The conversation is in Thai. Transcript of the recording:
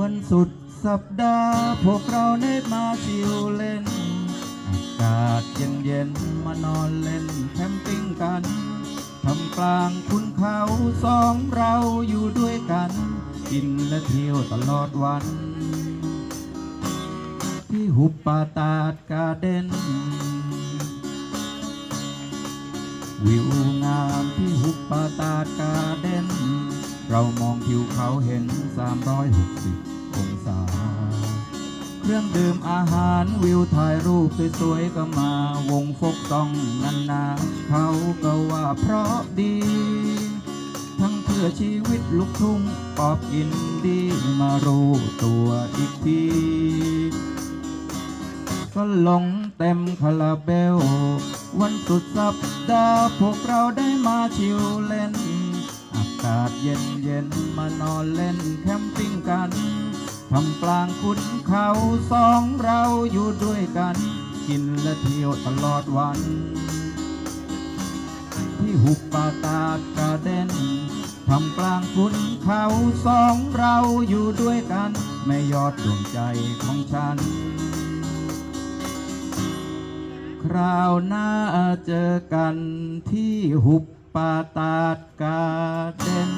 วันสุดสัปดาห์พวกเราได้มาชิวเล่น อากาศเย็นเย็นมานอนเล่นแคมปิ้งกันทำกลางคุณเขาสองเราอยู่ด้วยกัน กินและเที่ยวตลอดวัน ที่หุบป่าตาดกาเด้นวิวงามที่หุบป่าตาดกา เรามองทิวเขาเห็น 360 องศา เครื่องดื่มอาหารวิวถ่ายรูปสวยๆก็มาวงฟกต้องนันนาเขาก็ว่าเพราะดี ทั้งเพื่อชีวิตลูกทุ่งปอบอินดีมารู้ตัวอีกทีก็ลงเต็มคาราเบล วันสุดสัปดาห์พวกเราได้มาชิวเล่น กาศเย็นเย็นมานอนเล่นแคมปิ้งกันทำกลางคุณเขาสองเราอยู่ด้วยกัน กินและเที่ยวตลอดวัน ที่หุบป่าตาดกาเด้นทำกลางคุณเขาสองเราอยู่ด้วยกันแม่ยอดดวงใจของฉัน คราวหน้าเจอกันที่หุบ patat kaden